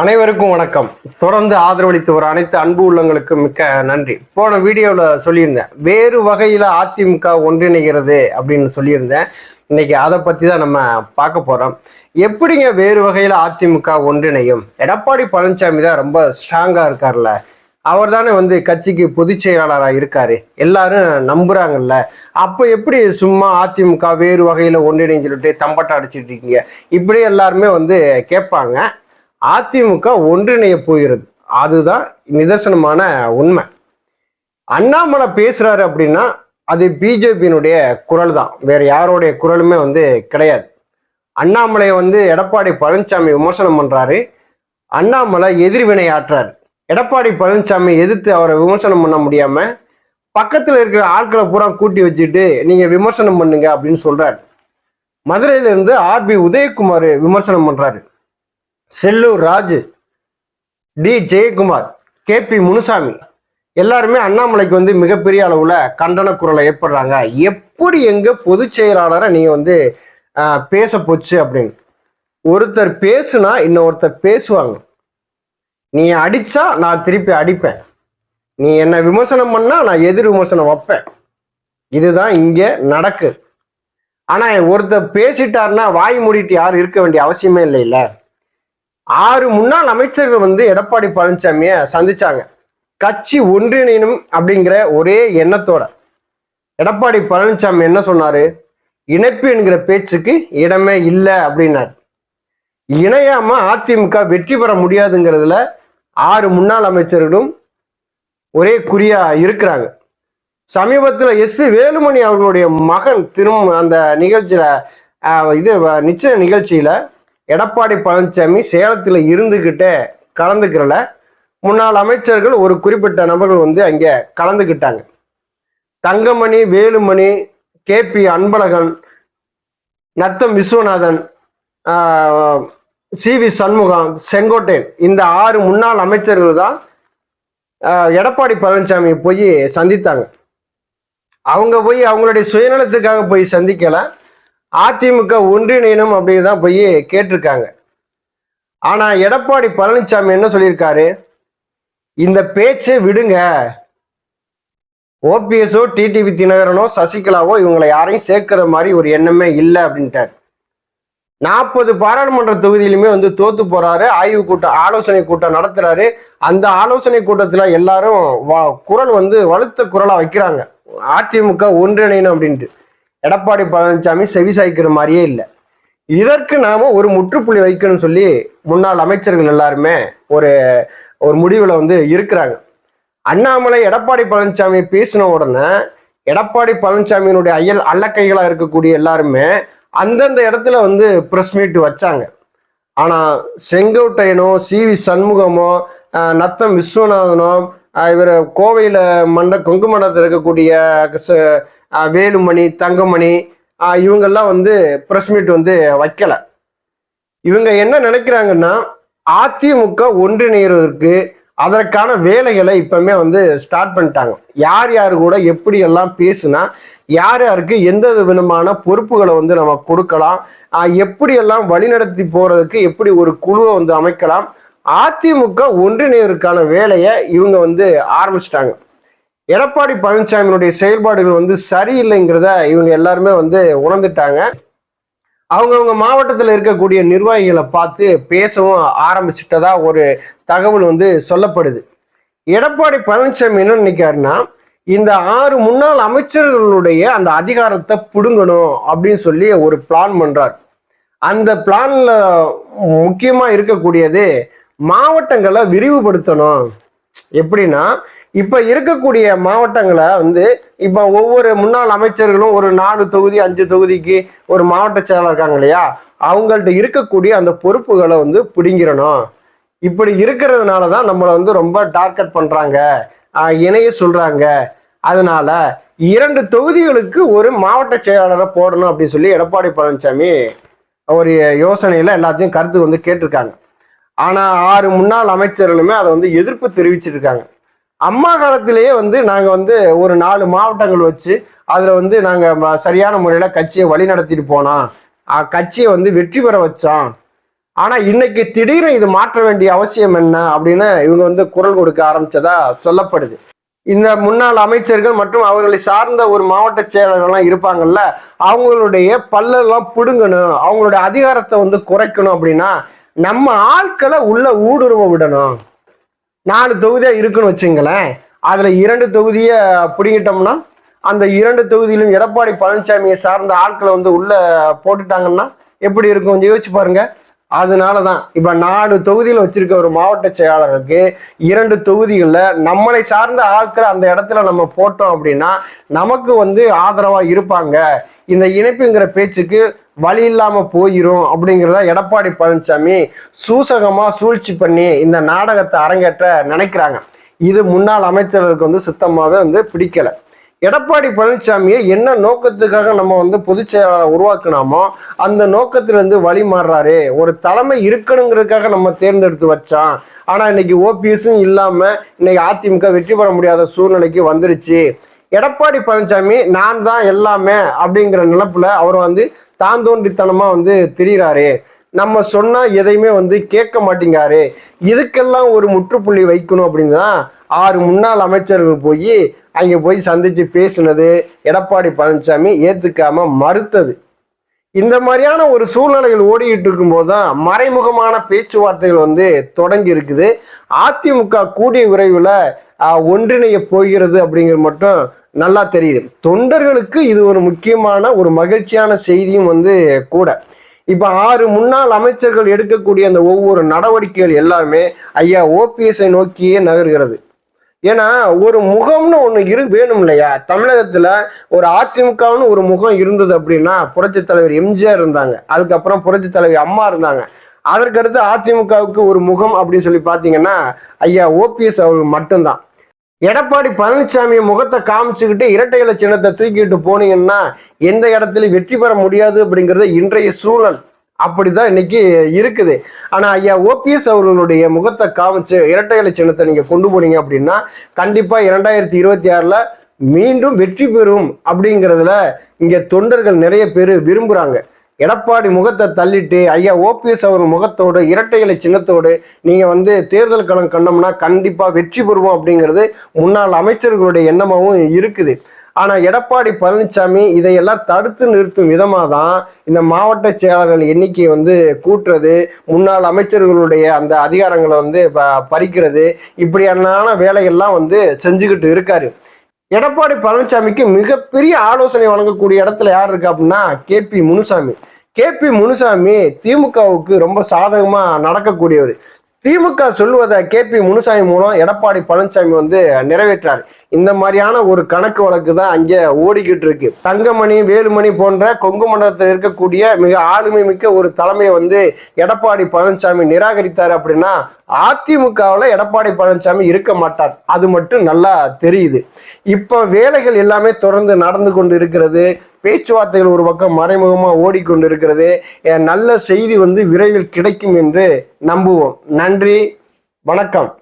அனைவருக்கும் வணக்கம். தொடர்ந்து ஆதரவளித்து வர அனைத்து அன்பு உள்ளங்களுக்கு மிக்க நன்றி. போன வீடியோவில் சொல்லியிருந்தேன் வேறு வகையில் அதிமுக ஒன்றிணைகிறது அப்படின்னு சொல்லியிருந்தேன். இன்னைக்கு அதை பற்றி தான் நம்ம பார்க்க போகிறோம் எப்படிங்க வேறு வகையில் அதிமுக ஒன்றிணையும்? எடப்பாடி பழனிசாமி தான் ரொம்ப ஸ்ட்ராங்காக இருக்கார்ல. அவர் தானே வந்து கட்சிக்கு பொதுச் செயலாளராக இருக்காரு. எல்லாரும் நம்புறாங்கல்ல. அப்போ எப்படி சும்மா அதிமுக வேறு வகையில் ஒன்றிணைன்னு சொல்லிட்டு தம்பட்டம் அடிச்சிட்டு இருக்கீங்க? இப்படி எல்லாருமே வந்து கேட்பாங்க. அதிமுக ஒன்றிணைய போகிறது. அதுதான் நிதர்சனமான உண்மை. அண்ணாமலை பேசுறாரு அப்படின்னா அது பிஜேபியினுடைய குரல் தான் வேற யாருடைய குரலுமே வந்து கிடையாது. அண்ணாமலையை வந்து எடப்பாடி பழனிசாமி விமர்சனம் பண்றாரு. அண்ணாமலை எதிர்வினை ஆற்றாரு எடப்பாடி பழனிசாமி எதிர்த்து அவரை விமர்சனம் பண்ண முடியாம பக்கத்துல இருக்கிற ஆட்களை பூரா கூட்டி வச்சுட்டு நீங்க விமர்சனம் பண்ணுங்க அப்படின்னு சொல்றாரு. மதுரையிலிருந்து ஆர்பி உதயகுமார் விமர்சனம் பண்றாரு. Sellur Raju D Jayakumar K P Munusamy. எல்லாருமே அண்ணாமலைக்கு வந்து மிகப்பெரிய அளவுல கண்டன குரலை ஏற்படுறாங்க. எப்படி எங்க பொதுச் செயலாளரை நீங்க வந்து பேச போச்சு அப்படின்னு? ஒருத்தர் பேசுனா இன்னொருத்தர் பேசுவாங்க. நீ அடிச்சா நான் திருப்பி அடிப்பேன். நீ என்ன விமர்சனம் பண்ணா நான் எதிர் விமர்சனம் வைப்பேன். இதுதான் இங்க நடக்கு. ஆனா ஒருத்தர் பேசிட்டாருன்னா வாய் மூடிட்டு யாரும் இருக்க வேண்டிய அவசியமே இல்லை இல்லை ஆறு முன்னாள் அமைச்சர்கள் வந்து எடப்பாடி பழனிசாமிய சந்திச்சாங்க. கட்சி ஒன்றிணைணும் அப்படிங்கிற ஒரே எண்ணத்தோட. எடப்பாடி பழனிசாமி என்ன சொன்னாரு? இணைப்பு என்கிற பேச்சுக்கு இடமே இல்லை அப்படின்னாரு. இணையாம அதிமுக வெற்றி பெற முடியாதுங்கிறதுல ஆறு முன்னாள் அமைச்சர்களும் ஒரே குறியா இருக்கிறாங்க. சமீபத்தில் எஸ்பி வேலுமணி அவர்களுடைய மகன் திரும்ப அந்த நிகழ்ச்சியில இது நிச்சய நிகழ்ச்சியில எடப்பாடி பழனிசாமி சேலத்தில் இருந்துக்கிட்டே கலந்துக்கிறல. முன்னாள் அமைச்சர்கள் ஒரு குறிப்பிட்ட நபர்கள் வந்து அங்கே கலந்துக்கிட்டாங்க Thangamani Velumani K P Anbazhagan Natham Viswanathan C V Shanmugam Sengottaiyan இந்த ஆறு முன்னாள் அமைச்சர்கள் தான் எடப்பாடி பழனிசாமி போய் சந்தித்தாங்க. அவங்க போய் அவங்களுடைய சுயநலத்துக்காக போய் சந்திக்கலை. அதிமுக ஒன்றிணையணும் அப்படின்னு தான் போய் கேட்டிருக்காங்க. ஆனா எடப்பாடி பழனிசாமி என்ன சொல்லியிருக்காரு? இந்த பேச்சை விடுங்க. ஓபிஎஸோ டிடிவி தினகரனோ சசிகலாவோ இவங்களை யாரையும் சேர்க்கிற மாதிரி ஒரு எண்ணமே இல்லை அப்படின்ட்டார். நாற்பது பாராளுமன்ற தொகுதியிலுமே வந்து தோத்து போறாரு ஆய்வு கூட்டம் ஆலோசனை கூட்டம் நடத்துறாரு. அந்த ஆலோசனை கூட்டத்துல எல்லாரும் குரல் வந்து வலுத்த குரலா வைக்கிறாங்க. அதிமுக ஒன்றிணையணும் அப்படின்ட்டு. எடப்பாடி பழனிசாமி செவி சாய்க்கிற மாதிரியே இல்லை. இதற்கு நாம ஒரு முற்றுப்புள்ளி வைக்கணும்னு சொல்லி முன்னாள் அமைச்சர்கள் எல்லாருமே ஒரு ஒரு முடிவில் வந்து இருக்கிறாங்க. அண்ணாமலை எடப்பாடி பழனிசாமி பேசின உடனே எடப்பாடி பழனிசாமியினுடைய அயல் அல்லக்கைகளாக இருக்கக்கூடிய எல்லாருமே அந்தந்த இடத்துல வந்து ப்ரெஸ் மீட் வச்சாங்க. ஆனால் செங்கோட்டையனோ சி வி சண்முகமோ நத்தம் விஸ்வநாதனோ இவர் கோவையில் மண்ட கொங்கு மண்டலத்தில் இருக்கக்கூடிய ச- வேலுமணி தங்கமணி இவங்கெல்லாம் வந்து ப்ரெஸ் மீட் வந்து வைக்கல. இவங்க என்ன நினைக்கிறாங்கன்னா அதிமுக ஒன்றிணைகிறதுக்கு அதற்கான வேலைகளை இப்பவுமே வந்து ஸ்டார்ட் பண்ணிட்டாங்க. யார் யார் கூட எப்படி எல்லாம் பேசுனா யார் யாருக்கு எந்த விதமான பொறுப்புகளை வந்து நம்ம கொடுக்கலாம் எப்படி எல்லாம் வழிநடத்தி போறதுக்கு எப்படி ஒரு குழுவை வந்து அமைக்கலாம் அதிமுக ஒன்றிணைவதற்கான வேலையை இவங்க வந்து ஆரம்பிச்சிட்டாங்க. எடப்பாடி பழனிசாமியினுடைய செயல்பாடுகள் வந்து சரியில்லைங்கிறத இவங்க எல்லாருமே வந்து உணர்ந்துட்டாங்க. அவங்கவுங்க மாவட்டத்தில் இருக்கக்கூடிய நிர்வாகிகளை பார்த்து பேசவும் ஆரம்பிச்சிட்டதா ஒரு தகவல் வந்து சொல்லப்படுது. எடப்பாடி பழனிசாமி என்ன நினைக்காருன்னா இந்த ஆறு முன்னாள் அமைச்சர்களுடைய அந்த அதிகாரத்தை பிடுங்கணும் அப்படின்னு சொல்லி ஒரு பிளான் பண்றார். அந்த பிளான்ல முக்கியமா இருக்கக்கூடியது மாவட்டங்களை விரிவுபடுத்தணும். எப்படின்னா இப்ப இருக்கக்கூடிய மாவட்டங்களை வந்து இப்ப ஒவ்வொரு முன்னாள் அமைச்சர்களும் ஒரு நாலு தொகுதி அஞ்சு தொகுதிக்கு ஒரு மாவட்ட செயலர் இருக்காங்க இல்லையா? அவங்கள்ட்ட இருக்கக்கூடிய அந்த பொறுப்புகளை வந்து பிடிங்கிறணும் இப்படி இருக்கிறதுனால தான் நம்மளை வந்து ரொம்ப டார்கெட் பண்றாங்க. இணைய சொல்றாங்க. அதனால இரண்டு தொகுதிகளுக்கு ஒரு மாவட்ட செயலாளரை போடணும் அப்படின்னு சொல்லி எடப்பாடி பழனிசாமி ஒரு யோசனையில எல்லாத்தையும் கருத்து வந்து கேட்டிருக்காங்க. ஆனால் ஆறு முன்னாள் அமைச்சர்களுமே அதை வந்து எதிர்ப்பு தெரிவிச்சிருக்காங்க. அம்மா காலத்திலேயே வந்து நாங்கள் வந்து ஒரு நாலு மாவட்டங்கள் வச்சு அதில் வந்து நாங்கள் ம- சரியான முறையில் கட்சியை வழி நடத்திட்டு போனோம் கட்சியை வந்து வெற்றி பெற வச்சோம். ஆனால் இன்னைக்கு திடீர்னு இது மாற்ற வேண்டிய அவசியம் என்ன அப்படின்னு இவங்க வந்து குரல் கொடுக்க ஆரம்பிச்சதா சொல்லப்படுது. இந்த முன்னாள் அமைச்சர்கள் மற்றும் அவர்களை சார்ந்த ஒரு மாவட்ட செயலர்கள்லாம் இருப்பாங்கல்ல அவங்களுடைய பல்லெல்லாம் பிடுங்கணும் அவங்களுடைய அதிகாரத்தை வந்து குறைக்கணும் அப்படின்னா நம்ம ஆட்களை உள்ள ஊடுருவ விடணும். நாலு தொகுதியா இருக்குன்னு வச்சுங்களேன். அதுல இரண்டு தொகுதியை பிடிங்கிட்டோம்னா அந்த இரண்டு தொகுதியிலும் எடப்பாடி பழனிசாமியை சார்ந்த ஆட்களை வந்து உள்ள போட்டுட்டாங்கன்னா எப்படி இருக்கும்? கொஞ்சம் யோசிச்சு பாருங்க. அதனால தான் இப்போ நாலு தொகுதியில் வச்சிருக்க ஒரு மாவட்ட செயலாளருக்கு இரண்டு தொகுதிகளில் நம்மளை சார்ந்த ஆட்களை அந்த இடத்துல நம்ம போட்டோம் அப்படின்னா நமக்கு வந்து ஆதரவாக இருப்பாங்க. இந்த இணைப்புங்கிற பேச்சுக்கு வழி இல்லாம போயிரும் அப்படிங்கிறத எடப்பாடி பழனிசாமி சூசகமா சூழ்ச்சி பண்ணி இந்த நாடகத்தை அரங்கேற்ற நினைக்கிறாங்க. இது முன்னாள் அமைச்சர்களுக்கு வந்து சுத்தமாவே வந்து பிடிக்கல. எடப்பாடி பழனிசாமியை என்ன நோக்கத்துக்காக நம்ம வந்து பொதுச் செயலாளர் உருவாக்குனாமோ அந்த நோக்கத்திலிருந்து வழி மாறுறாரு. ஒரு தலைமை இருக்கணுங்கிறதுக்காக நம்ம தேர்ந்தெடுத்து வச்சான். ஆனால் இன்னைக்கு ஓபிஎஸும் இல்லாமல் இன்னைக்கு அதிமுக வெற்றி பெற முடியாத சூழ்நிலைக்கு வந்துருச்சு. எடப்பாடி பழனிசாமி நான் தான் எல்லாமே அப்படிங்கிற நினப்பில் அவர் வந்து தான் தோன்றித்தனமா வந்து திரிகிறாரு நம்ம சொன்னா எதையுமே வந்து கேட்க மாட்டேங்காரு இதுக்கெல்லாம் ஒரு முற்றுப்புள்ளி வைக்கணும் அப்படின்னு ஆறு முன்னாள் அமைச்சர்கள் போய் அங்கே போய் சந்திச்சு பேசுனது எடப்பாடி பழனிசாமி ஏத்துக்காம மறுத்தது. இந்த மாதிரியான ஒரு சூழ்நிலைகள் ஓடிக்கிட்டு இருக்கும்போது தான் மறைமுகமான பேச்சுவார்த்தைகள் வந்து தொடங்கி இருக்குது. அதிமுக கூடிய விரைவில் ஒன்றிணைய போகிறது அப்படிங்கிறது மட்டும் நல்லா தெரியுது. தொண்டர்களுக்கு இது ஒரு முக்கியமான ஒரு மகிழ்ச்சியான செய்தியும் வந்து கூட. இப்போ ஆறு முன்னாள் அமைச்சர்கள் எடுக்கக்கூடிய அந்த ஒவ்வொரு நடவடிக்கைகள் எல்லாமே ஐயா ஓபிஎஸ்ஐ நோக்கியே நகர்கிறது. ஏன்னா ஒரு முகம்னு ஒன்று இரு வேணும் இல்லையா தமிழகத்தில் ஒரு அதிமுகன்னு ஒரு முகம் இருந்தது அப்படின்னா புரட்சி தலைவர் எம்ஜிஆர் இருந்தாங்க. அதுக்கப்புறம் புரட்சி தலைவர் அம்மா இருந்தாங்க. அதற்கடுத்து அதிமுகவுக்கு ஒரு முகம் அப்படின்னு சொல்லி பார்த்தீங்கன்னா ஐயா ஓபிஎஸ் அவர்கள் மட்டும்தான். எடப்பாடி பழனிசாமி முகத்தை காமிச்சுக்கிட்டு இரட்டை இலை சின்னத்தை தூக்கிட்டு போனீங்கன்னா எந்த இடத்துலையும் வெற்றி பெற முடியாது அப்படிங்கிறது இன்றைய சூழல். அப்படிதான் இன்னைக்கு இருக்குது. ஆனா ஐயா ஓபிஎஸ் அவர்களுடைய முகத்தை காமிச்சு இரட்டை இலை சின்னத்தை நீங்க கொண்டு போனீங்க அப்படின்னா கண்டிப்பா இரண்டாயிரத்தி இருபத்தி ஆறுல மீண்டும் வெற்றி பெறும் அப்படிங்கிறதுல இங்க தொண்டர்கள் நிறைய பேர் விரும்புறாங்க. எடப்பாடி முகத்தை தள்ளிட்டு ஐயா ஓபிஎஸ் அவர் முகத்தோடு இரட்டை இலை சின்னத்தோடு நீங்கள் வந்து தேர்தல் களம் கண்டோம்னா கண்டிப்பாக வெற்றி பெறுவோம் அப்படிங்கிறது முன்னாள் அமைச்சர்களுடைய எண்ணமாகவும் இருக்குது. ஆனால் எடப்பாடி பழனிசாமி இதையெல்லாம் தடுத்து நிறுத்தும் விதமாக தான் இந்த மாவட்ட செயலாளர்கள் எண்ணிக்கையை வந்து கூட்டுறது முன்னாள் அமைச்சர்களுடைய அந்த அதிகாரங்களை வந்து பறிக்கிறது இப்படியான வேலைகள்லாம் வந்து செஞ்சுக்கிட்டு இருக்காரு. எடப்பாடி பழனிசாமிக்கு மிகப்பெரிய ஆலோசனை வழங்கக்கூடிய இடத்துல யார் இருக்கா அப்படின்னா K P Munusamy. K P Munusamy திமுகவுக்கு ரொம்ப சாதகமா நடக்கக்கூடியவர். திமுக சொல்வதை கே பி முனுசாமி மூலம் எடப்பாடி பழனிசாமி வந்து நிறைவேற்றார். இந்த மாதிரியான ஒரு கணக்கு வழக்கு தான் அங்கே ஓடிக்கிட்டு இருக்கு. தங்கமணி வேலுமணி போன்ற கொங்கு மண்டலத்தில் இருக்கக்கூடிய மிக ஆளுமை மிக்க ஒரு தலைமையை வந்து எடப்பாடி பழனிசாமி நிராகரித்தார் அப்படின்னா அதிமுகவில் எடப்பாடி பழனிசாமி இருக்க மாட்டார். அது மட்டும் நல்லா தெரியுது. இப்போ வேலைகள் எல்லாமே தொடர்ந்து நடந்து கொண்டு இருக்கிறது. பேச்சுவார்த்தைகள் ஒரு பக்கம் மறைமுகமாக ஓடிக்கொண்டு இருக்கிறது நல்ல செய்தி வந்து விரைவில் கிடைக்கும் என்று நம்புவோம். நன்றி. வணக்கம்.